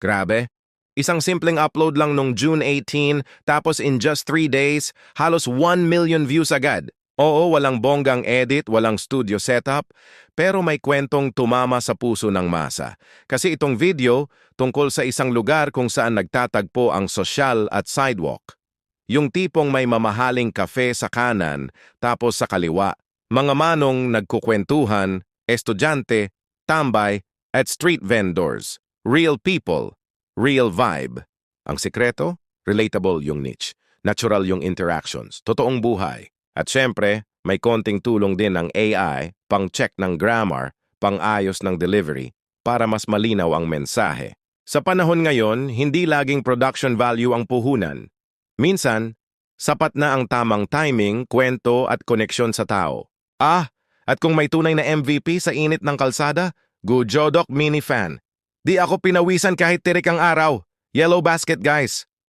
Grabe. Isang simpleng upload lang nung June 18, tapos in just 3 days, halos 1 million views agad. Oo, walang bonggang edit, walang studio setup, pero may kwentong tumama sa puso ng masa. Kasi itong video tungkol sa isang lugar kung saan nagtatagpo ang sosyal at sidewalk. Yung tipong may mamahaling kafe sa kanan, tapos sa kaliwa. Mga manong nagkukwentuhan, estudyante, tambay, at street vendors. Real people, real vibe. Ang sekreto, relatable yung niche. Natural yung interactions, totoong buhay. At syempre, may konting tulong din ng AI, pang-check ng grammar, pang-ayos ng delivery, para mas malinaw ang mensahe. Sa panahon ngayon, hindi laging production value ang puhunan. Minsan, sapat na ang tamang timing, kwento at koneksyon sa tao. Ah, at kung may tunay na MVP sa init ng kalsada, Gujodok mini fan. Di ako pinawisan kahit tirik ang araw. Yellow basket guys.